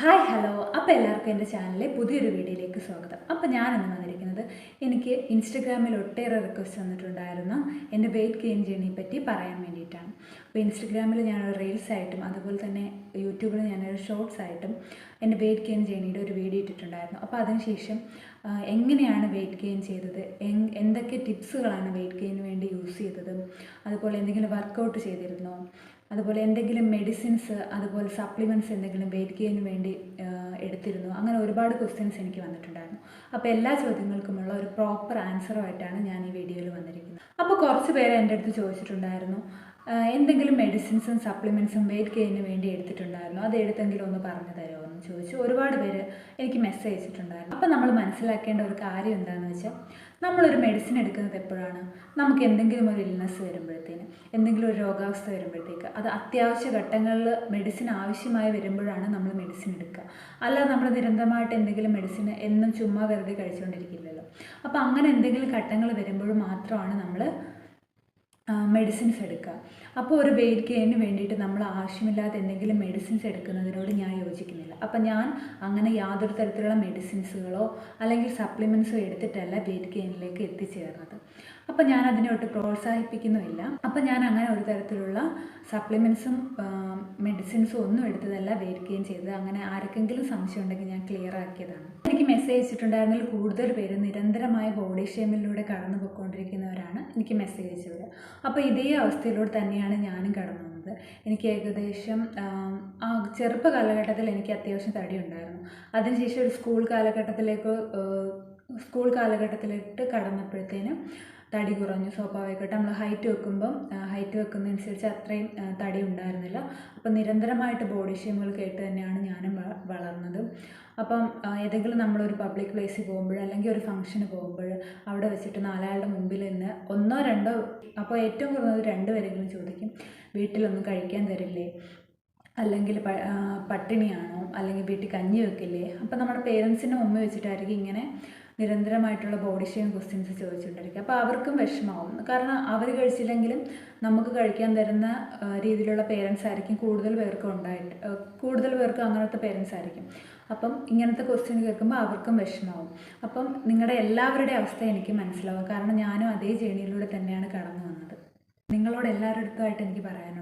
Hi hello അപ്പോൾ എല്ലാവർക്കും എന്റെ ചാനലിലെ പുതിയൊരു വീഡിയോയിലേക്ക് സ്വാഗതം. അപ്പോൾ ഞാനിന്ന് വന്നിരിക്കുന്നത് എനിക്ക് ഇൻസ്റ്റഗ്രാമിൽ ഒട്ടേറെ റിക്വസ്റ്റ് വന്നിട്ടുണ്ടായിരുന്നു. എന്റെ വെയിറ്റ് ഗെയിൻ ജേണിയെ പറ്റി പറയാൻ വേണ്ടിയിട്ടാണ്. അപ്പോൾ ഇൻസ്റ്റഗ്രാമിൽ ഞാൻ റീൽസ് ആയിട്ടും അതുപോലെ തന്നെ യൂട്യൂബിൽ ഞാനൊരു ഷോർട്സ് ആയിട്ടും എന്റെ വെയിറ്റ് ഗെയിൻ ജേണിയുടെ ഒരു വീഡിയോ ഇട്ടിട്ടുണ്ടായിരുന്നു. അപ്പോൾ അതിനുശേഷം എങ്ങനെയാണ് വെയിറ്റ് ഗെയിൻ ചെയ്തത്? എന്തൊക്കെ ടിപ്സുകളാണ് വെയിറ്റ് ഗെയിന് വേണ്ടി യൂസ് ചെയ്തത്? അതുപോലെ എന്തെങ്കിലും വർക്കൗട്ട് ചെയ്തിരുന്നോ? അതുപോലെ എന്തെങ്കിലും മെഡിസിൻസ് അതുപോലെ സപ്ലിമെന്റ്സ് എന്തെങ്കിലും വെയിറ്റ് ഗെയിന് വേണ്ടി എടുത്തിരുന്നു. അങ്ങനെ ഒരുപാട് ക്വസ്റ്റ്യൻസ് എനിക്ക് വന്നിട്ടുണ്ടായിരുന്നു. അപ്പോൾ എല്ലാ ചോദ്യങ്ങൾക്കുമുള്ള ഒരു പ്രോപ്പർ ആൻസറുമായിട്ടാണ് ഞാൻ ഈ വീഡിയോയിൽ വന്നിരിക്കുന്നത്. അപ്പോൾ കുറച്ച് പേര് എന്റെ അടുത്ത് ചോദിച്ചിട്ടുണ്ടായിരുന്നു. എന്തെങ്കിലും മെഡിസിൻസും സപ്ലിമെന്റ്സും വെയിറ്റ് ഗെയിന് വേണ്ടി എടുത്തിട്ടുണ്ടായിരുന്നു. അത് എടുത്തെങ്കിലും ഒന്ന് പറഞ്ഞു തരുമോ എന്ന് ചോദിച്ചു. ഒരുപാട് പേര് എനിക്ക് മെസ്സേജ് അയച്ചിട്ടുണ്ടായിരുന്നു. അപ്പോൾ നമ്മൾ മനസ്സിലാക്കേണ്ട ഒരു കാര്യം എന്താണെന്ന് വെച്ചാൽ നമ്മളൊരു മെഡിസിൻ എടുക്കുന്നത് എപ്പോഴാണ്? നമുക്ക് എന്തെങ്കിലും ഒരു ഇൽനെസ് വരുമ്പോഴത്തേന് എന്തെങ്കിലും ഒരു രോഗാവസ്ഥ വരുമ്പോഴത്തേക്ക് അത് അത്യാവശ്യ ഘട്ടങ്ങളിൽ മെഡിസിൻ ആവശ്യമായി വരുമ്പോഴാണ് നമ്മൾ മെഡിസിൻ എടുക്കുക. അല്ലാതെ നമ്മൾ നിരന്തരമായിട്ട് എന്തെങ്കിലും മെഡിസിൻ എന്നും ചുമ്മാ വെറുതെ കഴിച്ചുകൊണ്ടിരിക്കില്ലല്ലോ. അപ്പോൾ അങ്ങനെ എന്തെങ്കിലും ഘട്ടങ്ങൾ വരുമ്പോൾ മാത്രമാണ് നമ്മൾ മെഡിസിൻസ് എടുക്കുക. അപ്പോൾ ഒരു വെയിറ്റ് ഗെയിനിന് വേണ്ടിയിട്ട് നമ്മൾ ആവശ്യമില്ലാതെ എന്തെങ്കിലും മെഡിസിൻസ് എടുക്കുന്നതിനോട് ഞാൻ യോജിക്കുന്നില്ല. അപ്പം ഞാൻ അങ്ങനെ യാതൊരു തരത്തിലുള്ള മെഡിസിൻസുകളോ അല്ലെങ്കിൽ സപ്ലിമെന്റ്സോ എടുത്തിട്ടല്ല വെയിറ്റ് ഗെയിനിലേക്ക് എത്തിച്ചേർന്നത്. അപ്പം ഞാൻ അതിനെ ഒട്ട് പ്രോത്സാഹിപ്പിക്കുന്നുമില്ല. അപ്പം ഞാൻ അങ്ങനെ ഒരു തരത്തിലുള്ള സപ്ലിമെൻസും മെഡിസിൻസും ഒന്നും എടുത്തതല്ല വെയിറ്റ് ചെയ്തത്. അങ്ങനെ ആർക്കെങ്കിലും സംശയം ഉണ്ടെങ്കിൽ ഞാൻ ക്ലിയർ ആക്കിയതാണ്. എനിക്ക് മെസ്സേജ് അയച്ചിട്ടുണ്ടായിരുന്നതിൽ കൂടുതൽ പേര് നിരന്തരമായ ബോഡി ഷേമിലൂടെ കടന്നു പോയിക്കൊണ്ടിരിക്കുന്നവരാണ് എനിക്ക് മെസ്സേജ് അയച്ചവർ അപ്പോൾ ഇതേ അവസ്ഥയിലൂടെ തന്നെയാണ് ഞാനും കടന്നു വന്നത് എനിക്ക് ഏകദേശം ആ ചെറുപ്പ കാലഘട്ടത്തിൽ എനിക്ക് അത്യാവശ്യം തടി ഉണ്ടായിരുന്നു അതിനുശേഷം ഒരു സ്കൂൾ കാലഘട്ടത്തിലേക്ക് സ്കൂൾ കാലഘട്ടത്തിലേക്ക് കടന്നപ്പോഴത്തേനും തടി കുറഞ്ഞു സ്വാഭാവികമായിട്ട് നമ്മൾ ഹൈറ്റ് വെക്കുമ്പം ഹൈറ്റ് വെക്കുന്നതനുസരിച്ച് അത്രയും തടി ഉണ്ടായിരുന്നില്ല. അപ്പം നിരന്തരമായിട്ട് ബോഡി ഷേമുകൾ കേട്ട് തന്നെയാണ് ഞാനും വളർന്നത്. അപ്പം ഏതെങ്കിലും നമ്മളൊരു പബ്ലിക് പ്ലേസിൽ പോകുമ്പോൾ അല്ലെങ്കിൽ ഒരു ഫംഗ്ഷന് പോകുമ്പോൾ അവിടെ വെച്ചിട്ട് നാലാളുടെ മുമ്പിൽ നിന്ന് ഒന്നോ രണ്ടോ അപ്പോൾ ഏറ്റവും കുറഞ്ഞത് രണ്ട് പേരെങ്കിലും ചോദിക്കും വീട്ടിലൊന്നും കഴിക്കാൻ തരില്ലേ? അല്ലെങ്കിൽ പട്ടിണിയാണോ? അല്ലെങ്കിൽ വീട്ടിൽ കഞ്ഞി വെക്കില്ലേ? അപ്പം നമ്മുടെ പേരൻസിന്റെ മുമ്പ് വെച്ചിട്ടായിരിക്കും ഇങ്ങനെ നിരന്തരമായിട്ടുള്ള ബോഡി ഷെയിം ക്വസ്റ്റ്യൻസ് ചോദിച്ചുകൊണ്ടിരിക്കുക അപ്പോൾ അവർക്കും വിഷമാവും. കാരണം അവർ കഴിച്ചില്ലെങ്കിലും നമുക്ക് കഴിക്കാൻ തരുന്ന രീതിയിലുള്ള പേരൻസ് ആയിരിക്കും കൂടുതൽ പേർക്ക് ഉണ്ടായിട്ട് കൂടുതൽ പേർക്ക് അങ്ങനത്തെ പേരൻസ് ആയിരിക്കും. അപ്പം ഇങ്ങനത്തെ ക്വസ്റ്റ്യൻ കേൾക്കുമ്പോൾ അവർക്കും വിഷമാവും. അപ്പം നിങ്ങളുടെ എല്ലാവരുടെയും അവസ്ഥ എനിക്ക് മനസ്സിലാവും. കാരണം ഞാനും അതേ ജേണിയിലൂടെ തന്നെയാണ് കടന്നു വന്നത്. നിങ്ങളോട് എല്ലാവരുടെ അടുത്തുമായിട്ട് എനിക്ക് പറയാനുള്ളത്.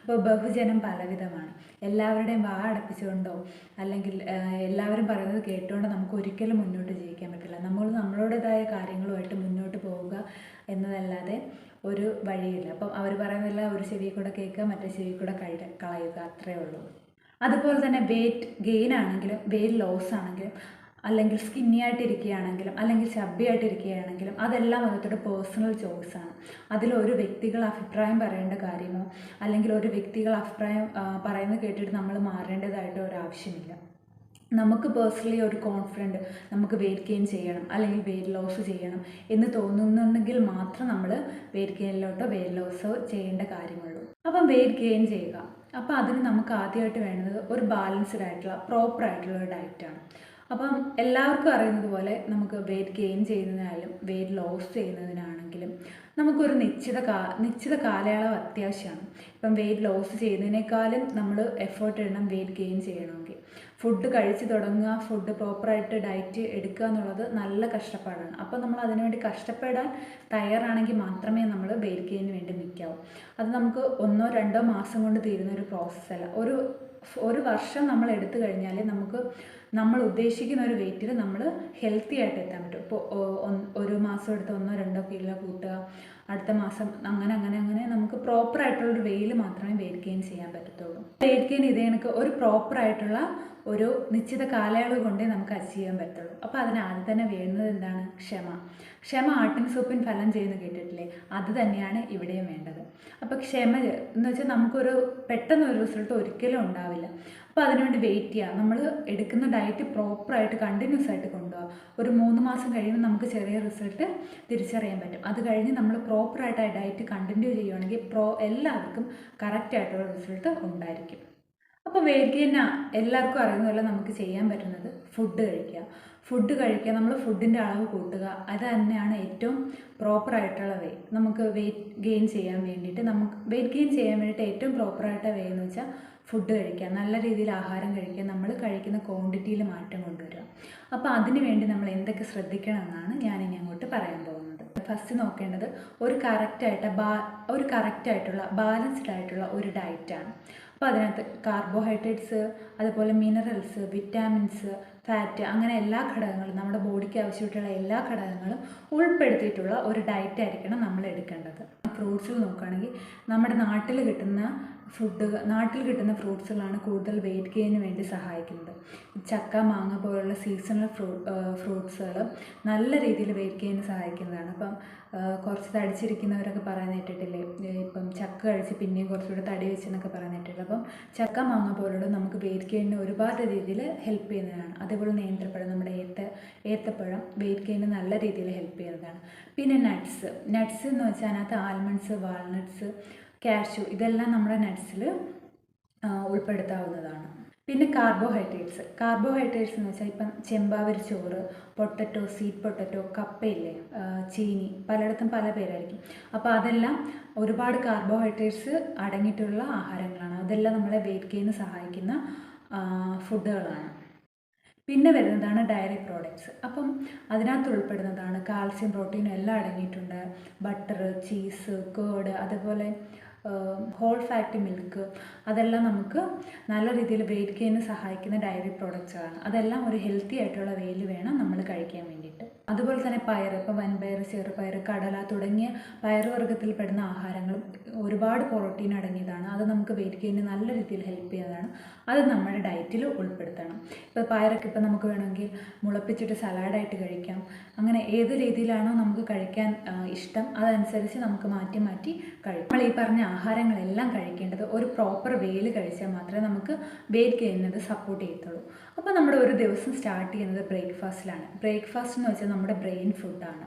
അപ്പോൾ ബഹുജനം പലവിധമാണ്. എല്ലാവരുടെയും വാ അടപ്പിച്ചുകൊണ്ടോ അല്ലെങ്കിൽ എല്ലാവരും പറയുന്നത് കേട്ടുകൊണ്ടോ നമുക്ക് ഒരിക്കലും മുന്നോട്ട് ജീവിക്കാൻ പറ്റില്ല. നമ്മൾ നമ്മളുടേതായ കാര്യങ്ങളുമായിട്ട് മുന്നോട്ട് പോവുക എന്നതല്ലാതെ ഒരു വഴിയില്ല. അപ്പം അവർ പറയുന്നില്ല ഒരു ചെവി കൂടെ കേൾക്കുക മറ്റേ ചെവി കൂടെ കഴി കളയുക അത്രയേ ഉള്ളൂ. അതുപോലെ തന്നെ വെയിറ്റ് ഗെയിൻ ആണെങ്കിലും വെയിറ്റ് ലോസ് ആണെങ്കിലും അല്ലെങ്കിൽ സ്കിന്നി ആയിട്ടിരിക്കുകയാണെങ്കിലും അല്ലെങ്കിൽ ചബ്ബി ആയിട്ടിരിക്കുകയാണെങ്കിലും അതെല്ലാം ഓരോരുത്തരുടെ പേഴ്സണൽ ചോയ്സാണ് അതിൽ ഒരു വ്യക്തികൾ അഭിപ്രായം പറയേണ്ട കാര്യമോ അല്ലെങ്കിൽ ഒരു വ്യക്തികൾ അഭിപ്രായം പറയുന്നത് കേട്ടിട്ട് നമ്മൾ മാറേണ്ടതായിട്ട് ഒരാവശ്യമില്ല നമുക്ക് പേഴ്സണലി ഒരു കോൺഫിഡന്റ് നമുക്ക് വെയിറ്റ് ഗെയിൻ ചെയ്യണം അല്ലെങ്കിൽ വെയിറ്റ് ലോസ് ചെയ്യണം എന്ന് തോന്നുന്നുണ്ടെങ്കിൽ മാത്രം നമ്മൾ വെയിറ്റ് ഗെയിനിലോട്ടോ വെയിറ്റ് ലോസോ ചെയ്യേണ്ട കാര്യമുള്ളൂ. അപ്പം വെയിറ്റ് ഗെയിൻ ചെയ്യുക. അപ്പോൾ അതിന് നമുക്ക് ആദ്യമായിട്ട് വേണ്ടത് ഒരു ബാലൻസ്ഡ് ആയിട്ടുള്ള പ്രോപ്പർ ആയിട്ടുള്ള ഒരു ഡയറ്റാണ് അപ്പം എല്ലാവർക്കും അറിയുന്നത് പോലെ നമുക്ക് വെയിറ്റ് ഗെയിൻ ചെയ്യുന്നതിനായാലും വെയിറ്റ് ലോസ് ചെയ്യുന്നതിനാണെങ്കിലും നമുക്കൊരു നിശ്ചിത കാ നിശ്ചിത കാലയളവ് അത്യാവശ്യമാണ്. ഇപ്പം വെയിറ്റ് ലോസ് ചെയ്യുന്നതിനേക്കാളും നമ്മൾ എഫേർട്ട് ഇടണം വെയിറ്റ് ഗെയിൻ ചെയ്യണമെങ്കിൽ. ഫുഡ് കഴിച്ച് തുടങ്ങുക ഫുഡ് പ്രോപ്പറായിട്ട് ഡയറ്റ് എടുക്കുക എന്നുള്ളത് നല്ല കഷ്ടപ്പാടാണ്. അപ്പോൾ നമ്മൾ അതിനുവേണ്ടി കഷ്ടപ്പെടാൻ തയ്യാറാണെങ്കിൽ മാത്രമേ നമ്മൾ വെയിറ്റ് ഗെയിന് വേണ്ടി നിൽക്കാവൂ. അത് നമുക്ക് ഒന്നോ രണ്ടോ മാസം കൊണ്ട് തീരുന്ന ഒരു പ്രോസസ്സല്ല ഒരു ഒരു വർഷം നമ്മൾ എടുത്തു കഴിഞ്ഞാൽ നമുക്ക് നമ്മൾ ഉദ്ദേശിക്കുന്ന ഒരു വെയിറ്റിൽ നമ്മൾ ഹെൽത്തി ആയിട്ട് എത്താൻ പറ്റും. ഇപ്പോൾ ഒരു മാസം എടുത്ത് ഒന്നോ രണ്ടോ കിലോ കൂട്ടുക അടുത്ത മാസം അങ്ങനെ അങ്ങനെ അങ്ങനെ നമുക്ക് പ്രോപ്പർ ആയിട്ടുള്ള ഒരു വെയിൽ മാത്രമേ വെയിറ്റ് ഗെയിൻ ചെയ്യാൻ പറ്റത്തുള്ളൂ. വെയിറ്റ് ഗെയിൻ ഇതേ കണക്ക് ഒരു പ്രോപ്പർ ആയിട്ടുള്ള ഒരു നിശ്ചിത കാലയളവ് കൊണ്ടേ നമുക്ക് അച്ചീവ് ചെയ്യാൻ പറ്റുള്ളൂ. അപ്പോൾ അതിന് ആദ്യം തന്നെ വേണ്ടത് എന്താണ്? ക്ഷമ. ക്ഷമ ആട്ടിൻ സൂപ്പിൻ ഫലം ചെയ്യുന്നു കേട്ടിട്ടില്ലേ? അത് തന്നെയാണ് ഇവിടെയും വേണ്ടത്. അപ്പോൾ ക്ഷമ എന്ന് വെച്ചാൽ നമുക്കൊരു പെട്ടെന്ന് ഒരു റിസൾട്ട് ഒരിക്കലും ഉണ്ടാവില്ല. അപ്പോൾ അതിനുവേണ്ടി വെയിറ്റ് ചെയ്യുക നമ്മൾ എടുക്കുന്ന ഡയറ്റ് പ്രോപ്പറായിട്ട് കണ്ടിന്യൂസ് ആയിട്ട് കൊണ്ടുപോകുക ഒരു മൂന്ന് മാസം കഴിയുമ്പോൾ നമുക്ക് ചെറിയ റിസൾട്ട് തിരിച്ചറിയാൻ പറ്റും. അത് കഴിഞ്ഞ് നമ്മൾ പ്രോപ്പറായിട്ട് ആ ഡയറ്റ് കണ്ടിന്യൂ ചെയ്യുകയാണെങ്കിൽ പ്രോ എല്ലാവർക്കും കറക്റ്റായിട്ടുള്ള റിസൾട്ട് ഉണ്ടായിരിക്കും. അപ്പോൾ വേഗേന എല്ലാവർക്കും അറിയുന്നതല്ല നമുക്ക് ചെയ്യാൻ പറ്റുന്നത്? ഫുഡ് കഴിക്കുക. ഫുഡ് കഴിക്കുക നമ്മൾ ഫുഡിന്റെ അളവ് കൂട്ടുക. അത് തന്നെയാണ് ഏറ്റവും പ്രോപ്പർ ആയിട്ടുള്ള വേ നമുക്ക് വെയിറ്റ് ഗെയിൻ ചെയ്യാൻ വേണ്ടിയിട്ട് നമുക്ക് വെയിറ്റ് ഗെയിൻ ചെയ്യാൻ വേണ്ടിയിട്ട് ഏറ്റവും പ്രോപ്പറായിട്ട് വേ എന്ന് വെച്ചാൽ ഫുഡ് കഴിക്കുക. നല്ല രീതിയിൽ ആഹാരം കഴിക്കുക. നമ്മൾ കഴിക്കുന്ന ക്വാണ്ടിറ്റിയിൽ മാറ്റം കൊണ്ടുവരിക. അപ്പോൾ അതിനു വേണ്ടി നമ്മൾ എന്തൊക്കെ ശ്രദ്ധിക്കണം എന്നാണ് ഞാനിനി അങ്ങോട്ട് പറയാൻ പോകുന്നത്. ഫസ്റ്റ് നോക്കേണ്ടത് ഒരു കറക്റ്റായിട്ട് ബാ ഒരു കറക്റ്റായിട്ടുള്ള ബാലൻസ്ഡ് ആയിട്ടുള്ള ഒരു ഡയറ്റാണ് അപ്പോൾ അതിനകത്ത് കാർബോഹൈഡ്രേറ്റ്സ് അതുപോലെ മിനറൽസ് വിറ്റാമിൻസ് ഫാറ്റ് അങ്ങനെ എല്ലാ ഘടകങ്ങളും നമ്മുടെ ബോഡിക്ക് ആവശ്യമായിട്ടുള്ള എല്ലാ ഘടകങ്ങളും ഉൾപ്പെടുത്തിയിട്ടുള്ള ഒരു ഡയറ്റ് ആയിരിക്കണം നമ്മൾ എടുക്കേണ്ടത്. ഫ്രൂട്ട്സിൽ നോക്കുകയാണെങ്കിൽ നമ്മുടെ നാട്ടിൽ കിട്ടുന്ന ഫുഡ് നാട്ടിൽ കിട്ടുന്ന ഫ്രൂട്ട്സുകളാണ് കൂടുതൽ വെയിറ്റ് ഗെയിനു വേണ്ടി സഹായിക്കുന്നത്. ചക്ക മാങ്ങ പോലുള്ള സീസണൽ ഫ്രൂ ഫ്രൂട്ട്സുകൾ നല്ല രീതിയിൽ വെയിറ്റ് ഗെയിന് സഹായിക്കുന്നതാണ്. അപ്പം കുറച്ച് തടിച്ചിരിക്കുന്നവരൊക്കെ പറയുന്ന കേട്ടിട്ടില്ലേ? ഇപ്പം ചക്ക കഴിച്ച് പിന്നെയും കുറച്ചുകൂടെ തടി വെച്ചെന്നൊക്കെ പറയുന്ന കേട്ടിട്ടില്ല? അപ്പം ചക്ക മാങ്ങ പോലുള്ള നമുക്ക് വെയിറ്റ് ഗെയിനിന് ഒരുപാട് രീതിയിൽ ഹെൽപ്പ് ചെയ്യുന്നതാണ്. അതേപോലെ നേന്ത്രപ്പഴം നമ്മുടെ ഏത്ത ഏത്തപ്പഴം വെയിറ്റ് ഗെയിന് നല്ല രീതിയിൽ ഹെൽപ്പ് ചെയ്യുന്നതാണ്. പിന്നെ നട്ട്സ്. നട്ട്സ് എന്ന് വെച്ചാൽ അതിനകത്ത് ആൽമണ്ട്സ് വാൾനട്ട്സ് കാഷ്യൂ ഇതെല്ലാം നമ്മുടെ നട്ട്സിൽ ഉൾപ്പെടുത്താവുന്നതാണ്. പിന്നെ കാർബോഹൈഡ്രേറ്റ്സ് കാർബോഹൈഡ്രേറ്റ്സ് എന്ന് വെച്ചാൽ ഇപ്പം ചെമ്പാവരി ചോറ് പൊട്ടറ്റോ സ്വീറ്റ് പൊട്ടറ്റോ കപ്പയില്ലേ ചീനി പലയിടത്തും പല പേരായിരിക്കും. അപ്പോൾ അതെല്ലാം ഒരുപാട് കാർബോഹൈഡ്രേറ്റ്സ് അടങ്ങിയിട്ടുള്ള ആഹാരങ്ങളാണ്. അതെല്ലാം നമ്മളെ വെയിറ്റ് ഗെയിന് സഹായിക്കുന്ന ഫുഡുകളാണ് പിന്നെ വരുന്നതാണ് ഡയറി പ്രോഡക്റ്റ്സ് അപ്പം അതിനകത്ത് ഉൾപ്പെടുന്നതാണ് കാൽസ്യം പ്രോട്ടീനും എല്ലാം അടങ്ങിയിട്ടുണ്ട്. ബട്ടർ ചീസ് കേഡ് അതുപോലെ ഹോൾ ഫാറ്റ് മിൽക്ക് അതെല്ലാം നമുക്ക് നല്ല രീതിയിൽ വെയിറ്റ് ഗെയിന് സഹായിക്കുന്ന ഡയറി പ്രോഡക്റ്റ്സുകളാണ് അതെല്ലാം ഒരു ഹെൽത്തി ആയിട്ടുള്ള വെയിൽ വേണം നമ്മൾ കഴിക്കാൻ വേണ്ടിയിട്ട്. അതുപോലെ തന്നെ പയർ ഇപ്പോൾ വൻപയർ ചെറുപയർ കടല തുടങ്ങിയ പയറുവർഗത്തിൽ പെടുന്ന ആഹാരങ്ങളും ഒരുപാട് പ്രോട്ടീൻ അടങ്ങിയതാണ്. അത് നമുക്ക് വെയിറ്റ് ഗെയിന് നല്ല രീതിയിൽ ഹെൽപ്പ് ചെയ്യുന്നതാണ്. അത് നമ്മുടെ ഡയറ്റിൽ ഉൾപ്പെടുത്തണം. ഇപ്പോൾ പയറൊക്കെ ഇപ്പോൾ നമുക്ക് വേണമെങ്കിൽ മുളപ്പിച്ചിട്ട് സലാഡായിട്ട് കഴിക്കാം. അങ്ങനെ ഏത് രീതിയിലാണോ നമുക്ക് കഴിക്കാൻ ഇഷ്ടം അതനുസരിച്ച് നമുക്ക് മാറ്റി മാറ്റി കഴിക്കാം. നമ്മൾ ഈ പറഞ്ഞ ആഹാരങ്ങളെല്ലാം കഴിക്കേണ്ടത് ഒരു പ്രോപ്പർ വേയിൽ കഴിച്ചാൽ മാത്രമേ നമുക്ക് വെയിറ്റ് ഗെയിനിനത് സപ്പോർട്ട് ചെയ്യത്തുള്ളൂ. അപ്പോൾ നമ്മുടെ ഒരു ദിവസം സ്റ്റാർട്ട് ചെയ്യുന്നത് ബ്രേക്ക്ഫാസ്റ്റിലാണ് ബ്രേക്ക്ഫാസ്റ്റ് എന്ന് വെച്ചാൽ നമ്മുടെ ബ്രെയിൻ ഫുഡാണ്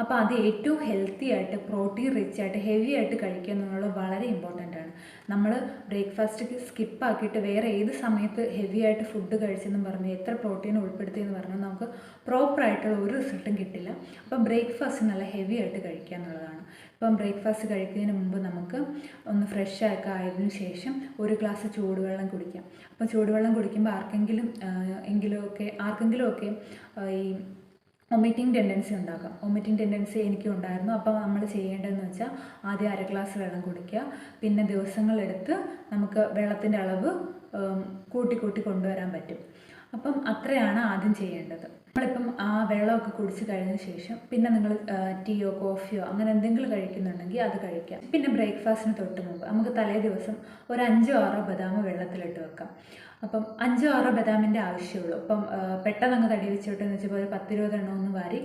അപ്പോൾ അത് ഏറ്റവും ഹെൽത്തി ആയിട്ട് പ്രോട്ടീൻ റിച്ച് ആയിട്ട് ഹെവി ആയിട്ട് കഴിക്കുക എന്നുള്ളത് വളരെ ഇമ്പോർട്ടന്റ് ആണ്. നമ്മൾ ബ്രേക്ക്ഫാസ്റ്റ് സ്കിപ്പ് ആക്കിയിട്ട് വേറെ ഏത് സമയത്ത് ഹെവി ആയിട്ട് ഫുഡ് കഴിച്ചെന്നും പറഞ്ഞ് എത്ര പ്രോട്ടീൻ ഉൾപ്പെടുത്തിയെന്ന് പറഞ്ഞാൽ നമുക്ക് പ്രോപ്പറായിട്ടുള്ള ഒരു റിസൾട്ടും കിട്ടില്ല. അപ്പോൾ ബ്രേക്ക്ഫാസ്റ്റ് നല്ല ഹെവി ആയിട്ട് കഴിക്കുക എന്നുള്ളതാണ്. ഇപ്പം ബ്രേക്ക്ഫാസ്റ്റ് കഴിക്കുന്നതിന് മുമ്പ് നമുക്ക് ഒന്ന് ഫ്രഷ് ഒക്കെ ആയതിനു ശേഷം ഒരു ഗ്ലാസ് ചൂടുവെള്ളം കുടിക്കാം. അപ്പം ചൂടുവെള്ളം കുടിക്കുമ്പോൾ ആർക്കെങ്കിലും എങ്കിലുമൊക്കെ ആർക്കെങ്കിലുമൊക്കെ ഈ വൊമിറ്റിംഗ് ടെൻഡൻസി ഉണ്ടാക്കാം. വൊമിറ്റിംഗ് ടെൻഡൻസി എനിക്കും ഉണ്ടായിരുന്നു. അപ്പോൾ നമ്മൾ ചെയ്യേണ്ടതെന്ന് വെച്ചാൽ ആദ്യം അര ഗ്ലാസ് വെള്ളം കുടിക്കുക. പിന്നെ ദിവസങ്ങളെടുത്ത് നമുക്ക് വെള്ളത്തിന്റെ അളവ് കൂട്ടി കൂട്ടി കൊണ്ടുവരാൻ പറ്റും. അപ്പം അത്രയാണ് ആദ്യം ചെയ്യേണ്ടത്. നമ്മളിപ്പം ആ വെള്ളമൊക്കെ കുടിച്ച് കഴിഞ്ഞ ശേഷം പിന്നെ നിങ്ങൾ ടീയോ കോഫിയോ അങ്ങനെ എന്തെങ്കിലും കഴിക്കുന്നുണ്ടെങ്കിൽ അത് കഴിക്കാം. പിന്നെ ബ്രേക്ക്ഫാസ്റ്റിന് തൊട്ട് മുമ്പ് നമുക്ക് തലേ ദിവസം ഒരു അഞ്ചോ ആറോ ബദാം വെള്ളത്തിലിട്ട് വെക്കാം. അപ്പം അഞ്ചോ ആറോ ബദാമിന്റെ ആവശ്യമുള്ളൂ. അപ്പം പെട്ടെന്ന് അങ്ങ് തടി വെച്ചോട്ടെന്ന് വെച്ചപ്പോൾ ഒരു പത്തിരുപതെണ്ണം ഒന്ന് വാരി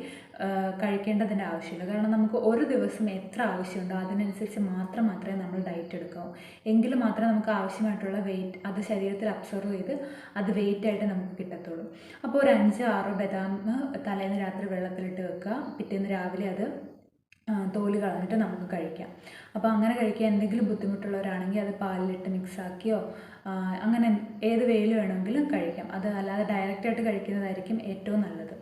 കഴിക്കേണ്ടതിന്റെ ആവശ്യമില്ല. കാരണം നമുക്ക് ഒരു ദിവസം എത്ര ആവശ്യമുണ്ടോ അതിനനുസരിച്ച് മാത്രം മാത്രമേ നമ്മൾ ഡയറ്റ് എടുക്കാവൂ. എങ്കിൽ മാത്രമേ നമുക്ക് ആവശ്യമായിട്ടുള്ള വെയിറ്റ് അത് ശരീരത്തിൽ അബ്സോർവ് ചെയ്ത് അത് വെയിറ്റ് ആയിട്ട് നമുക്ക് കിട്ടത്തുള്ളൂ. അപ്പോൾ ഒരു അഞ്ചോ ആറോ ബദാം തലേന്ന് രാത്രി വെള്ളത്തിലിട്ട് വെക്കുക. പിറ്റേന്ന് രാവിലെ അത് തോൽ കളഞ്ഞിട്ട് നമുക്ക് കഴിക്കാം. അപ്പോൾ അങ്ങനെ കഴിക്കാൻ എന്തെങ്കിലും ബുദ്ധിമുട്ടുള്ളവരാണെങ്കിൽ അത് പാലിലിട്ട് മിക്സാക്കിയോ അങ്ങനെ ഏത് വെയിൽ വേണമെങ്കിലും കഴിക്കാം. അത് അല്ലാതെ ഡയറക്റ്റായിട്ട് കഴിക്കുന്നതായിരിക്കും ഏറ്റവും നല്ലത്.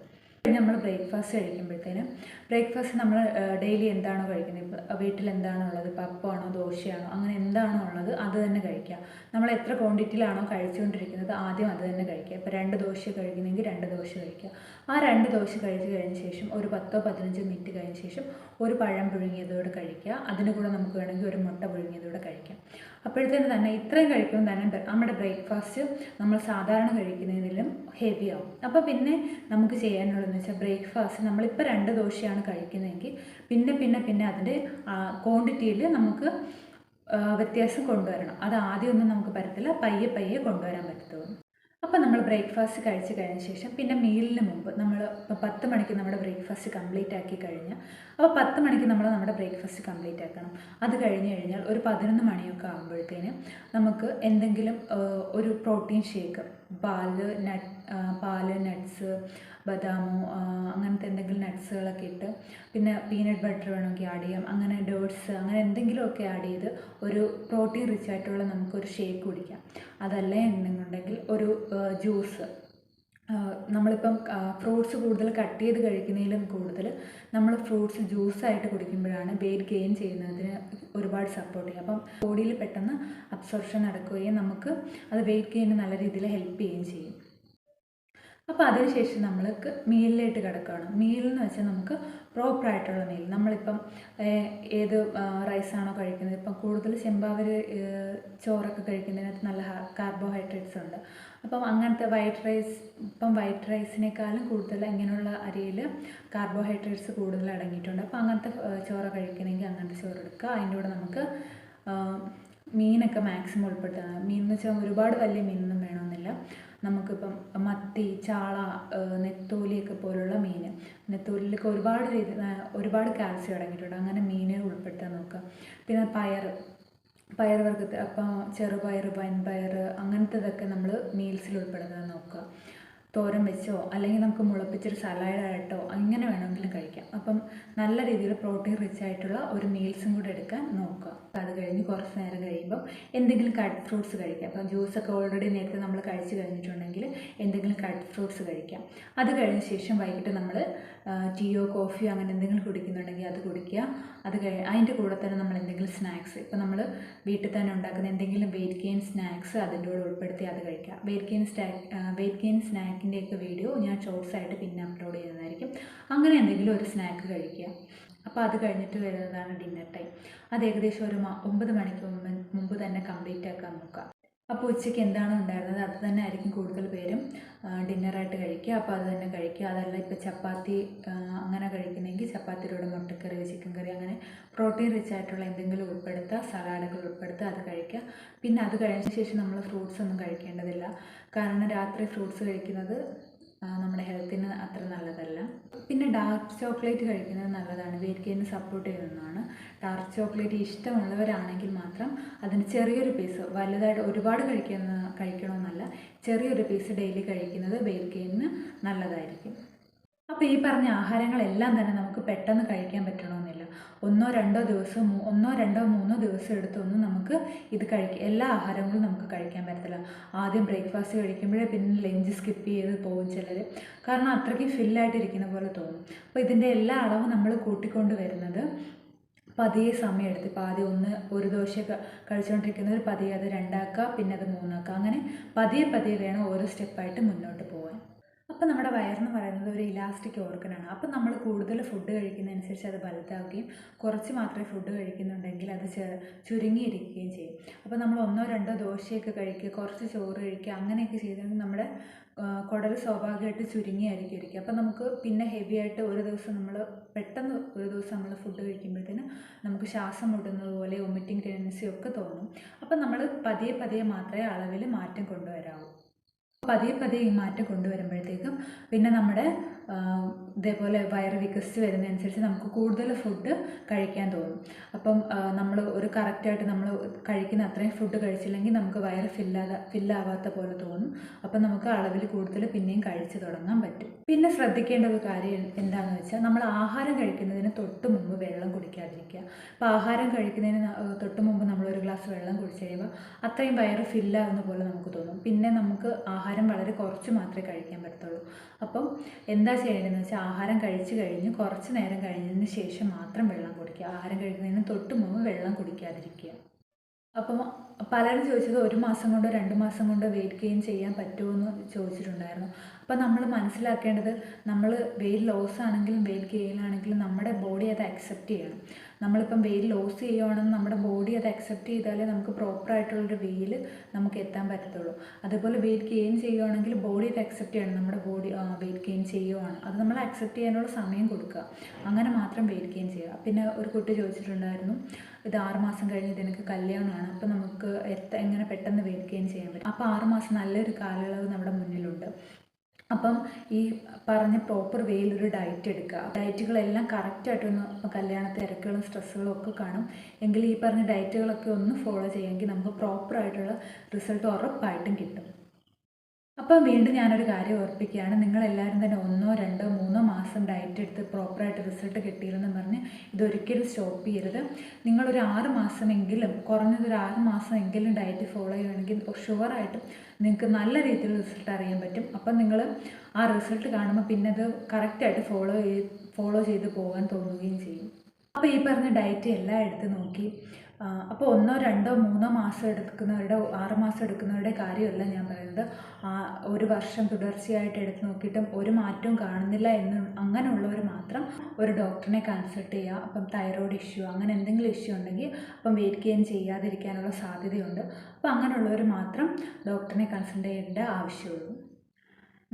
നമ്മൾ ബ്രേക്ക്ഫാസ്റ്റ് കഴിക്കുമ്പോഴത്തേനും ബ്രേക്ക്ഫാസ്റ്റ് നമ്മൾ ഡെയിലി എന്താണോ കഴിക്കുന്നത് ഇപ്പോൾ വീട്ടിൽ എന്താണോ ഉള്ളത്? ഇപ്പോൾ അപ്പമാണോ ദോശയാണോ? അങ്ങനെ എന്താണോ ഉള്ളത്? അത് തന്നെ കഴിക്കുക നമ്മൾ എത്ര ക്വാണ്ടിറ്റിയിലാണോ കഴിച്ചുകൊണ്ടിരിക്കുന്നത് ആദ്യം അത് തന്നെ കഴിക്കുക ഇപ്പോൾ രണ്ട് ദോശ കഴിക്കുന്നെങ്കിൽ രണ്ട് ദോശ കഴിക്കുക ആ രണ്ട് ദോശ കഴിച്ച് കഴിഞ്ഞ ശേഷം ഒരു പത്തോ പതിനഞ്ചോ മിനിറ്റ് കഴിഞ്ഞ ശേഷം ഒരു പഴം പുഴുങ്ങിയതോടെ കഴിക്കുക അതിന് കൂടെ നമുക്ക് വേണമെങ്കിൽ ഒരു മുട്ട പുഴുങ്ങിയതോടെ കഴിക്കാം. അപ്പോഴത്തേന് തന്നെ ഇത്രയും കഴിക്കുമ്പോൾ തന്നെ നമ്മുടെ ബ്രേക്ക്ഫാസ്റ്റ് നമ്മൾ സാധാരണ കഴിക്കുന്നതിലും ഹെവി ആവും. അപ്പോൾ പിന്നെ നമുക്ക് ചെയ്യാനുള്ളതെന്ന് വെച്ചാൽ ബ്രേക്ക്ഫാസ്റ്റ് നമ്മളിപ്പോൾ രണ്ട് ദോശയാണ് കഴിക്കുന്നതെങ്കിൽ പിന്നെ പിന്നെ പിന്നെ അതിന്റെ ക്വാണ്ടിറ്റിയിൽ നമുക്ക് വ്യത്യാസം കൊണ്ടുവരണം. അത് ആദ്യമൊന്നും നമുക്ക് പറ്റത്തില്ല. പയ്യെ പയ്യെ കൊണ്ടുവരാൻ പറ്റത്തുള്ളൂ. അപ്പോൾ നമ്മൾ ബ്രേക്ക്ഫാസ്റ്റ് കഴിച്ച് കഴിഞ്ഞ ശേഷം പിന്നെ മീലിന് മുമ്പ് നമ്മൾ ഇപ്പോൾ പത്ത് മണിക്ക് നമ്മുടെ ബ്രേക്ക്ഫാസ്റ്റ് കംപ്ലീറ്റ് ആക്കി കഴിഞ്ഞാൽ അപ്പോൾ പത്ത് മണിക്ക് നമ്മൾ നമ്മുടെ ബ്രേക്ക്ഫാസ്റ്റ് കംപ്ലീറ്റ് ആക്കണം. അത് കഴിഞ്ഞ് കഴിഞ്ഞാൽ ഒരു പതിനൊന്ന് മണിയൊക്കെ ആകുമ്പോഴത്തേന് നമുക്ക് എന്തെങ്കിലും ഒരു പ്രോട്ടീൻ ഷേക്ക് പാൽ നട്ട് പാൽ നട്ട്സ് ബദാമോ അങ്ങനത്തെ എന്തെങ്കിലും നട്ട്സുകളൊക്കെ ഇട്ട് പിന്നെ പീനട്ട് ബട്ടർ വേണമെങ്കിൽ ആഡ് ചെയ്യാം. അങ്ങനെ ഡേട്സ് അങ്ങനെ എന്തെങ്കിലുമൊക്കെ ആഡ് ചെയ്ത് ഒരു പ്രോട്ടീൻ റിച്ച് ആയിട്ടുള്ള നമുക്കൊരു ഷേക്ക് കുടിക്കാം. അതല്ല എന്നുണ്ടെങ്കിൽ ഒരു ജ്യൂസ് നമ്മളിപ്പം ഫ്രൂട്ട്സ് കൂടുതൽ കട്ട് ചെയ്ത് കഴിക്കുന്നതിലും കൂടുതൽ നമ്മൾ ഫ്രൂട്ട്സ് ജ്യൂസായിട്ട് കുടിക്കുമ്പോഴാണ് വെയിറ്റ് ഗെയിൻ ചെയ്യുന്നതിന് ഒരുപാട് സപ്പോർട്ട് ചെയ്യും അപ്പം ബോഡിയിൽ പെട്ടെന്ന് അബ്സോർപ്ഷൻ നടക്കുകയും നമുക്ക് അത് വെയിറ്റ് ഗെയിന് നല്ല രീതിയിൽ ഹെൽപ്പ് ചെയ്യുകയും ചെയ്യും. അപ്പോൾ അതിനുശേഷം നമ്മൾക്ക് മീലിലേക്ക് കിടക്കുകയാണ് മീൽ വെച്ചാൽ നമുക്ക് പ്രോപ്പറായിട്ടുള്ള മീൽ. നമ്മളിപ്പം ഏത് റൈസാണോ കഴിക്കുന്നത്. ഇപ്പം കൂടുതൽ ചെമ്പാവര് ചോറൊക്കെ കഴിക്കുന്നതിനകത്ത് നല്ല കാർബോഹൈഡ്രേറ്റ്സ് ഉണ്ട്. അപ്പം അങ്ങനത്തെ വൈറ്റ് റൈസ് ഇപ്പം വൈറ്റ് റൈസിനേക്കാളും കൂടുതൽ ഇങ്ങനെയുള്ള അരിയിൽ കാർബോഹൈഡ്രേറ്റ്സ് കൂടുതൽ അടങ്ങിയിട്ടുണ്ട്. അപ്പോൾ അങ്ങനത്തെ ചോറ് കഴിക്കണമെങ്കിൽ അങ്ങനത്തെ ചോറ് എടുക്കുക. അതിന്റെ കൂടെ നമുക്ക് മീനൊക്കെ മാക്സിമം ഉൾപ്പെടുത്തുക മീൻ എന്ന് വെച്ചാൽ ഒരുപാട് വലിയ മീനൊന്നും വേണമെന്നില്ല. നമുക്കിപ്പം മത്തി ചാള നെത്തോലിയൊക്കെ പോലുള്ള മീൻ നെത്തോലിയിലൊക്കെ ഒരുപാട് രീതി ഒരുപാട് കാൽസ്യം അടങ്ങിയിട്ടുണ്ട്. അങ്ങനെ മീനെ ഉൾപ്പെടുത്താൻ നോക്കുക. പിന്നെ പയർ പയർ വർഗത്തിൽ അപ്പം ചെറുപയർ വൻപയർ അങ്ങനത്തതൊക്കെ നമ്മൾ മീൽസിൽ ഉൾപ്പെടുത്താൻ നോക്കുക. തോരൻ വെച്ചോ അല്ലെങ്കിൽ നമുക്ക് മുളപ്പിച്ചൊരു സലാഡായിട്ടോ അങ്ങനെ വേണമെങ്കിലും കഴിക്കാം. അപ്പം നല്ല രീതിയിൽ പ്രോട്ടീൻ റിച്ച് ആയിട്ടുള്ള ഒരു മീൽസും കൂടെ എടുക്കാൻ നോക്കുക. അത് കഴിഞ്ഞ് കുറച്ച് നേരം കഴിയുമ്പോൾ എന്തെങ്കിലും കട്ട് ഫ്രൂട്ട്സ് കഴിക്കാം. അപ്പം ജ്യൂസൊക്കെ ഓൾറെഡി നേരത്തെ നമ്മൾ കഴിച്ച് കഴിഞ്ഞിട്ടുണ്ടെങ്കിൽ എന്തെങ്കിലും കട്ട് ഫ്രൂട്ട്സ് കഴിക്കാം. അത് കഴിഞ്ഞ ശേഷം വൈകിട്ട് നമ്മൾ ടീയോ കോഫിയോ അങ്ങനെ എന്തെങ്കിലും കുടിക്കുന്നുണ്ടെങ്കിൽ അത് കുടിക്കുക. അത് കഴി അതിന്റെ കൂടെ തന്നെ നമ്മൾ എന്തെങ്കിലും സ്നാക്സ് ഇപ്പം നമ്മൾ വീട്ടിൽ തന്നെ ഉണ്ടാക്കുന്ന എന്തെങ്കിലും വെയിറ്റ് ഗെയിൻ സ്നാക്സ് അതിന്റെ കൂടെ ഉൾപ്പെടുത്തി അത് കഴിക്കുക. വെയിറ്റ് ഗെയിൻ സ്റ്റാ വെയിറ്റ് ഗെയിൻ സ്നാക്കിന്റെയൊക്കെ വീഡിയോ ഞാൻ ഷോർട്സ് ആയിട്ട് പിന്നെ അപ്ലോഡ് ചെയ്യുന്നതായിരിക്കും. അങ്ങനെ എന്തെങ്കിലും ഒരു സ്നാക്ക് കഴിക്കുക. അപ്പോൾ അത് കഴിഞ്ഞിട്ട് വരുന്നതാണ് ഡിന്നർ ടൈം. അത് ഏകദേശം ഒരു ഒമ്പത് മണിക്ക് മുമ്പ് തന്നെ കംപ്ലീറ്റ് ആക്കാൻ നോക്കുക. അപ്പോൾ ഉച്ചയ്ക്ക് എന്താണോ ഉണ്ടായിരുന്നത്? അത് തന്നെ ആയിരിക്കും കൂടുതൽ പേരും ഡിന്നറായിട്ട് കഴിക്കുക. അപ്പോൾ അത് തന്നെ കഴിക്കുക. അതല്ല ഇപ്പോൾ ചപ്പാത്തി അങ്ങനെ കഴിക്കുന്നെങ്കിൽ ചപ്പാത്തിയുടെ മുട്ടക്കറി ചിക്കൻ കറി അങ്ങനെ പ്രോട്ടീൻ റിച്ച് ആയിട്ടുള്ള എന്തെങ്കിലും ഉൾപ്പെടുത്തുക സലാഡുകൾ ഉൾപ്പെടുത്തുക അത് കഴിക്കുക. പിന്നെ അത് കഴിഞ്ഞ ശേഷം നമ്മൾ ഫ്രൂട്ട്സ് ഒന്നും കഴിക്കേണ്ടതില്ല. കാരണം രാത്രി ഫ്രൂട്ട്സ് കഴിക്കുന്നത് നമ്മുടെ ഹെൽത്തിന് അത്ര നല്ലതല്ല. പിന്നെ ഡാർക്ക് ചോക്ലേറ്റ് കഴിക്കുന്നത് നല്ലതാണ്. വെയിറ്റ് ഗെയിനിന് സപ്പോർട്ട് ചെയ്യുന്നതാണ്. ഡാർക്ക് ചോക്ലേറ്റ് ഇഷ്ടമുള്ളവരാണെങ്കിൽ മാത്രം അതിന് ചെറിയൊരു പീസ് വലുതായിട്ട് ഒരുപാട് കഴിക്കുന്ന കഴിക്കണമെന്നല്ല ചെറിയൊരു പീസ് ഡെയിലി കഴിക്കുന്നത് വെയിറ്റ് ഗെയിനിന് നല്ലതായിരിക്കും. അപ്പോൾ ഈ പറഞ്ഞ ആഹാരങ്ങളെല്ലാം തന്നെ നമുക്ക് പെട്ടെന്ന് കഴിക്കാൻ പറ്റണമെന്നില്ല ഒന്നോ രണ്ടോ ദിവസം ഒന്നോ രണ്ടോ മൂന്നോ ദിവസം എടുത്തൊന്നും നമുക്ക് ഇത് കഴിക്കുക എല്ലാ ആഹാരങ്ങളും നമുക്ക് കഴിക്കാൻ പറ്റത്തില്ല. ആദ്യം ബ്രേക്ക്ഫാസ്റ്റ് കഴിക്കുമ്പോഴേ പിന്നെ ലഞ്ച് സ്കിപ്പ് ചെയ്ത് പോകും ചിലർ കാരണം അത്രയ്ക്ക് ഫില്ലായിട്ടിരിക്കുന്ന പോലെ തോന്നും. അപ്പോൾ ഇതിന്റെ എല്ലാ അളവും നമ്മൾ കൂട്ടിക്കൊണ്ട് വരുന്നത് പതിയെ സമയം എടുത്ത് ഇപ്പോൾ ആദ്യം ഒന്ന് ഒരു ദോശ കഴിച്ചുകൊണ്ടിരിക്കുന്നവർ പതിയെ അത് രണ്ടാക്കുക പിന്നെ അത് മൂന്നാക്കുക അങ്ങനെ പതിയെ പതിയെ വേണം ഓരോ സ്റ്റെപ്പായിട്ട് മുന്നോട്ട് പോകാൻ. അപ്പോൾ നമ്മുടെ വയറെന്ന് പറയുന്നത് ഒരു ഇലാസ്റ്റിക് ഓർഗനാണ് അപ്പം നമ്മൾ കൂടുതൽ ഫുഡ് കഴിക്കുന്നതനുസരിച്ച് അത് വലുതാവുകയും കുറച്ച് മാത്രമേ ഫുഡ് കഴിക്കുന്നുണ്ടെങ്കിൽ അത് ചുരുങ്ങിയിരിക്കുകയും ചെയ്യും. അപ്പോൾ നമ്മൾ ഒന്നോ രണ്ടോ ദോശയൊക്കെ കഴിക്കുക കുറച്ച് ചോറ് കഴിക്കുക അങ്ങനെയൊക്കെ ചെയ്തെങ്കിൽ നമ്മുടെ കുടൽ സ്വാഭാവികമായിട്ട് ചുരുങ്ങിയായിരിക്കും ഇരിക്കുക. അപ്പം നമുക്ക് പിന്നെ ഹെവി ആയിട്ട് ഒരു ദിവസം നമ്മൾ പെട്ടെന്ന് ഒരു ദിവസം നമ്മൾ ഫുഡ് കഴിക്കുമ്പോഴത്തേന് നമുക്ക് ശ്വാസം മുട്ടുന്നത് പോലെ വൊമിറ്റിംഗ് ടെൻഡൻസി ഒക്കെ തോന്നും. അപ്പം നമ്മൾ പതിയെ പതിയെ മാത്രമേ അളവിൽ മാറ്റം കൊണ്ടുവരാവൂ. പതിയെ പതിയെ ഈ മാറ്റം കൊണ്ടുവരുമ്പോഴത്തേക്കും പിന്നെ നമ്മുടെ ഇതേപോലെ വയറ് വികസിച്ച് വരുന്നതനുസരിച്ച് നമുക്ക് കൂടുതൽ ഫുഡ് കഴിക്കാൻ തോന്നും. അപ്പം നമ്മൾ ഒരു കറക്റ്റായിട്ട് നമ്മൾ കഴിക്കുന്ന അത്രയും ഫുഡ് കഴിച്ചില്ലെങ്കിൽ നമുക്ക് വയറ് ഫില്ലാതെ ഫില്ലാവാത്ത പോലെ തോന്നും. അപ്പം നമുക്ക് അളവിൽ കൂടുതൽ പിന്നെയും കഴിച്ചു തുടങ്ങാൻ പറ്റും. പിന്നെ ശ്രദ്ധിക്കേണ്ട ഒരു കാര്യം എന്താണെന്ന് വെച്ചാൽ നമ്മൾ ആഹാരം കഴിക്കുന്നതിന് തൊട്ട് മുമ്പ് വെള്ളം കുടിക്കാതിരിക്കുക. അപ്പോൾ ആഹാരം കഴിക്കുന്നതിന് തൊട്ട് മുമ്പ് നമ്മൾ ഒരു ഗ്ലാസ് വെള്ളം കുടിച്ച് കഴിയുമ്പോൾ അത്രയും വയറ് ഫില്ലാവുന്ന പോലെ നമുക്ക് തോന്നും. പിന്നെ നമുക്ക് ആഹാരം വളരെ കുറച്ച് മാത്രമേ കഴിക്കാൻ പറ്റത്തുള്ളൂ. അപ്പം എന്താ ചെയ്യേണ്ടതെന്ന് വെച്ചാൽ ആഹാരം കഴിച്ചു കഴിഞ്ഞ് കുറച്ച് നേരം കഴിഞ്ഞതിന് ശേഷം മാത്രം വെള്ളം കുടിക്കുക. ആഹാരം കഴിക്കുന്നതിന് തൊട്ട് മുമ്പ് വെള്ളം കുടിക്കാതിരിക്കുക. അപ്പം പലരും ചോദിച്ചത് ഒരു മാസം കൊണ്ടോ രണ്ട് മാസം കൊണ്ടോ വെയിറ്റ് ഗെയിൻ ചെയ്യാൻ പറ്റുമോ എന്ന് ചോദിച്ചിട്ടുണ്ടായിരുന്നു. അപ്പം നമ്മൾ മനസ്സിലാക്കേണ്ടത് നമ്മൾ വെയിറ്റ് ലോസ് ആണെങ്കിലും വെയിറ്റ് ഗെയിൻ ആണെങ്കിലും നമ്മുടെ ബോഡി അത് അക്സെപ്റ്റ് ചെയ്യണം. നമ്മളിപ്പം വെയിൽ ലോസ് ചെയ്യുവാണെന്ന് നമ്മുടെ ബോഡി അത് അക്സെപ്റ്റ് ചെയ്താലേ നമുക്ക് പ്രോപ്പറായിട്ടുള്ളൊരു വെയിൽ നമുക്ക് എത്താൻ പറ്റത്തുള്ളൂ. അതേപോലെ വെയിറ്റ് ഗെയിൻ ചെയ്യുവാണെങ്കിൽ ബോഡി അത് അക്സെപ്റ്റ് ചെയ്യണം. നമ്മുടെ ബോഡി വെയിറ്റ് ഗെയിൻ ചെയ്യുവാണ്. അത് നമ്മൾ അക്സെപ്റ്റ് ചെയ്യാനുള്ള സമയം കൊടുക്കുക. അങ്ങനെ മാത്രം വെയിറ്റ് ഗെയിൻ ചെയ്യുക. പിന്നെ ഒരു കുട്ടി ചോദിച്ചിട്ടുണ്ടായിരുന്നു ഇത് ആറ് മാസം കഴിഞ്ഞ് ഇതിനൊക്കെ കല്യാണമാണ്. അപ്പോൾ നമുക്ക് എത്ര എങ്ങനെ പെട്ടെന്ന് വെയിറ്റ് ഗെയിൻ ചെയ്യാൻ പറ്റും? അപ്പോൾ ആറ് മാസം നല്ലൊരു കാലയളവ് നമ്മുടെ മുന്നിലുണ്ട്. അപ്പം ഈ പറഞ്ഞ പ്രോപ്പർ വേയിൽ ഒരു ഡയറ്റ് എടുക്കുക. ഡയറ്റുകളെല്ലാം കറക്റ്റായിട്ടൊന്ന് കല്യാണ തിരക്കുകളും സ്ട്രെസ്സുകളും ഒക്കെ കാണും. എങ്കിൽ ഈ പറഞ്ഞ ഡയറ്റുകളൊക്കെ ഒന്ന് ഫോളോ ചെയ്യുമെങ്കിൽ നമുക്ക് പ്രോപ്പറായിട്ടുള്ള റിസൾട്ട് ഉറപ്പായിട്ടും കിട്ടും. അപ്പം വീണ്ടും ഞാനൊരു കാര്യം ഓർപ്പിക്കുകയാണ്. നിങ്ങളെല്ലാവരും തന്നെ ഒന്നോ രണ്ടോ മൂന്നോ മാസം ഡയറ്റ് എടുത്ത് പ്രോപ്പറായിട്ട് റിസൾട്ട് കിട്ടിയില്ലെന്ന് പറഞ്ഞ് ഇതൊരിക്കലും സ്റ്റോപ്പ് ചെയ്യരുത്. നിങ്ങളൊരു ആറ് മാസമെങ്കിലും കുറഞ്ഞതൊരു ആറ് മാസമെങ്കിലും ഡയറ്റ് ഫോളോ ചെയ്യുകയാണെങ്കിൽ ഷുവറായിട്ടും നിങ്ങൾക്ക് നല്ല രീതിയിൽ റിസൾട്ട് അറിയാൻ പറ്റും. അപ്പം നിങ്ങൾ ആ റിസൾട്ട് കാണുമ്പോൾ പിന്നെ അത് കറക്റ്റായിട്ട് ഫോളോ ചെയ്ത് ഫോളോ ചെയ്ത് പോകാൻ തോന്നുകയും ചെയ്യും. അപ്പോൾ ഈ പറഞ്ഞ ഡയറ്റ് എല്ലാം എടുത്ത് നോക്കി. അപ്പോൾ ഒന്നോ രണ്ടോ മൂന്നോ മാസം എടുക്കുന്നവരുടെ ആറ് മാസം എടുക്കുന്നവരുടെ കാര്യമല്ല ഞാൻ പറയുന്നത്. ഒരു വർഷം തുടർച്ചയായിട്ട് എടുത്ത് നോക്കിയിട്ടും ഒരു മാറ്റവും കാണുന്നില്ല എന്ന് അങ്ങനെയുള്ളവർ മാത്രം ഒരു ഡോക്ടറിനെ കൺസൾട്ട് ചെയ്യുക അപ്പം തൈറോയ്ഡ് ഇഷ്യൂ അങ്ങനെ എന്തെങ്കിലും ഇഷ്യൂ ഉണ്ടെങ്കിൽ അപ്പം വെയിറ്റ് ഗെയിൻ ചെയ്യാതിരിക്കാനുള്ള സാധ്യതയുണ്ട്. അപ്പോൾ അങ്ങനെയുള്ളവർ മാത്രം ഡോക്ടറിനെ കൺസൾട്ട് ചെയ്യേണ്ട ആവശ്യമുള്ളൂ.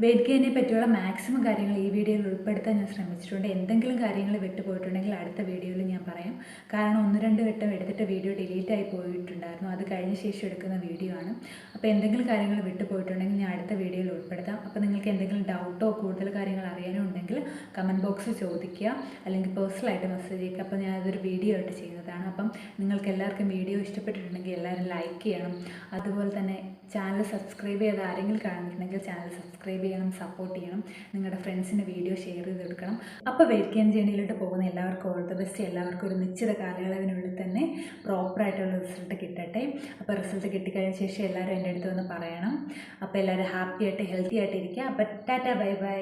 വെയിറ്റ് ഗെയിനെ പറ്റിയുള്ള മാക്സിമം കാര്യങ്ങൾ ഈ വീഡിയോയിൽ ഉൾപ്പെടുത്താൻ ഞാൻ ശ്രമിച്ചിട്ടുണ്ട്. എന്തെങ്കിലും കാര്യങ്ങൾ വിട്ടുപോയിട്ടുണ്ടെങ്കിൽ അടുത്ത വീഡിയോയിൽ ഞാൻ പറയാം. കാരണം ഒന്ന് രണ്ട് വട്ടം എടുത്തിട്ട് വീഡിയോ ഡിലീറ്റ് ആയി പോയിട്ടുണ്ടായിരുന്നു. അത് കഴിഞ്ഞ ശേഷം എടുക്കുന്ന വീഡിയോ ആണ്. അപ്പോൾ എന്തെങ്കിലും കാര്യങ്ങൾ വിട്ടുപോയിട്ടുണ്ടെങ്കിൽ ഞാൻ അടുത്ത വീഡിയോയിൽ ഉൾപ്പെടുത്താം. അപ്പോൾ നിങ്ങൾക്ക് എന്തെങ്കിലും ഡൗട്ടോ കൂടുതൽ കാര്യങ്ങൾ അറിയാനോ ഉണ്ടെങ്കിൽ കമന്റ് ബോക്സിൽ ചോദിക്കുക. അല്ലെങ്കിൽ പേഴ്സണലായിട്ട് മെസ്സേജ് ചെയ്യുക അപ്പോൾ ഞാൻ അതൊരു വീഡിയോ ആയിട്ട് ചെയ്യുന്നതാണ്. അപ്പം നിങ്ങൾക്ക് എല്ലാവർക്കും വീഡിയോ ഇഷ്ടപ്പെട്ടിട്ടുണ്ടെങ്കിൽ എല്ലാവരും ലൈക്ക് ചെയ്യണം. അതുപോലെ തന്നെ ചാനൽ സബ്സ്ക്രൈബ് ചെയ്ത് ആരെങ്കിലും കാണുന്നുണ്ടെങ്കിൽ ചാനൽ സബ്സ്ക്രൈബ് ചെയ്യണം സപ്പോർട്ട് ചെയ്യണം നിങ്ങളുടെ ഫ്രണ്ട്സിന് വീഡിയോ ഷെയർ ചെയ്ത് കൊടുക്കണം അപ്പോൾ വെയ്ക്കാൻ ജേണിയിലോട്ട് പോകുന്ന എല്ലാവർക്കും ഓൾ ദ ബെസ്റ്റ് എല്ലാവർക്കും ഒരു നിശ്ചിത കാലയളവിനുള്ളിൽ തന്നെ പ്രോപ്പറായിട്ടുള്ള റിസൾട്ട് കിട്ടട്ടെ. അപ്പോൾ റിസൾട്ട് കിട്ടിക്കഴിഞ്ഞ ശേഷം എല്ലാവരും എന്റെ അടുത്ത് വന്ന് പറയണം. അപ്പോൾ എല്ലാവരും ഹാപ്പി ആയിട്ട് ഹെൽത്തി ആയിട്ട് ഇരിക്കുക. അപ്പോൾ ടാറ്റ ബൈ ബൈ